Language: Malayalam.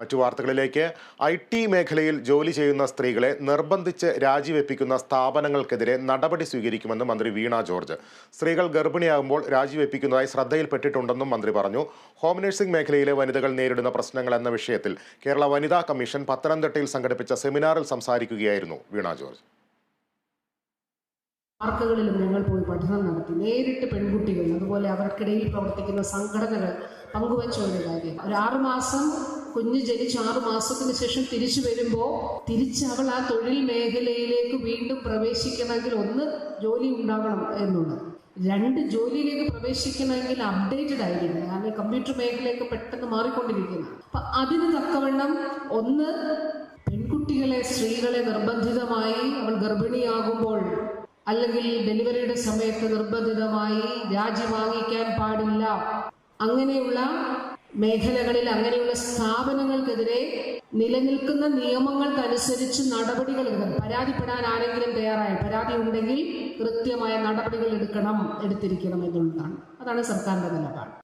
മറ്റു വാർത്തകളിലേക്ക്. ഐ ടി മേഖലയിൽ ജോലി ചെയ്യുന്ന സ്ത്രീകളെ നിർബന്ധിച്ച് രാജിവെപ്പിക്കുന്ന സ്ഥാപനങ്ങൾക്കെതിരെ നടപടി സ്വീകരിക്കുമെന്ന് മന്ത്രി വീണ ജോർജ്. സ്ത്രീകൾ ഗർഭിണിയാകുമ്പോൾ രാജിവെപ്പിക്കുന്നതായി ശ്രദ്ധയിൽപ്പെട്ടിട്ടുണ്ടെന്നും മന്ത്രി പറഞ്ഞു. ഹോം നഴ്സിംഗ് മേഖലയിലെ വനിതകൾ നേരിടുന്ന പ്രശ്നങ്ങൾ എന്ന വിഷയത്തിൽ കേരള വനിതാ കമ്മീഷൻ പത്തനംതിട്ടയിൽ സംഘടിപ്പിച്ച സെമിനാറിൽ സംസാരിക്കുകയായിരുന്നു വീണ ജോർജ്. പാർക്കുകളിലും ഞങ്ങൾ പോയി പഠനം നടത്തി. നേരിട്ട് പെൺകുട്ടികൾ അതുപോലെ അവർക്കിടയിൽ പ്രവർത്തിക്കുന്ന സംഘടനകൾ പങ്കുവച്ച ഒരു കാര്യം. ഒരു ആറുമാസം കുഞ്ഞ് ജനിച്ച് ആറു മാസത്തിന് ശേഷം തിരിച്ചു വരുമ്പോൾ തിരിച്ച് അവൾ ആ തൊഴിൽ മേഖലയിലേക്ക് വീണ്ടും പ്രവേശിക്കണമെങ്കിൽ ഒന്ന് ജോലി ഉണ്ടാകണം എന്നുള്ളത്. രണ്ട് ജോലിയിലേക്ക് പ്രവേശിക്കണമെങ്കിൽ അപ്ഡേറ്റഡ് ആയിരിക്കണം. കാരണം കമ്പ്യൂട്ടർ മേഖലയൊക്കെ പെട്ടെന്ന് മാറിക്കൊണ്ടിരിക്കുന്നു. അപ്പൊ അതിന് തക്കവണ്ണം ഒന്ന് പെൺകുട്ടികളെ സ്ത്രീകളെ നിർബന്ധിതമായി അവൾ ഗർഭിണിയാകുമ്പോൾ അല്ലെങ്കിൽ ഡെലിവറിയുടെ സമയത്ത് നിർബന്ധിതമായി രാജി വാങ്ങിക്കാൻ പാടില്ല. അങ്ങനെയുള്ള മേഖലകളിൽ അങ്ങനെയുള്ള സ്ഥാപനങ്ങൾക്കെതിരെ നിലനിൽക്കുന്ന നിയമങ്ങൾക്കനുസരിച്ച് നടപടികൾ എടുക്കണം. പരാതിപ്പെടാൻ ആരെങ്കിലും തയ്യാറായി പരാതി ഉണ്ടെങ്കിൽ കൃത്യമായ നടപടികൾ എടുക്കണം എടുത്തിരിക്കണം എന്നുള്ളതാണ്. അതാണ് സർക്കാരിന്റെ നിലപാട്.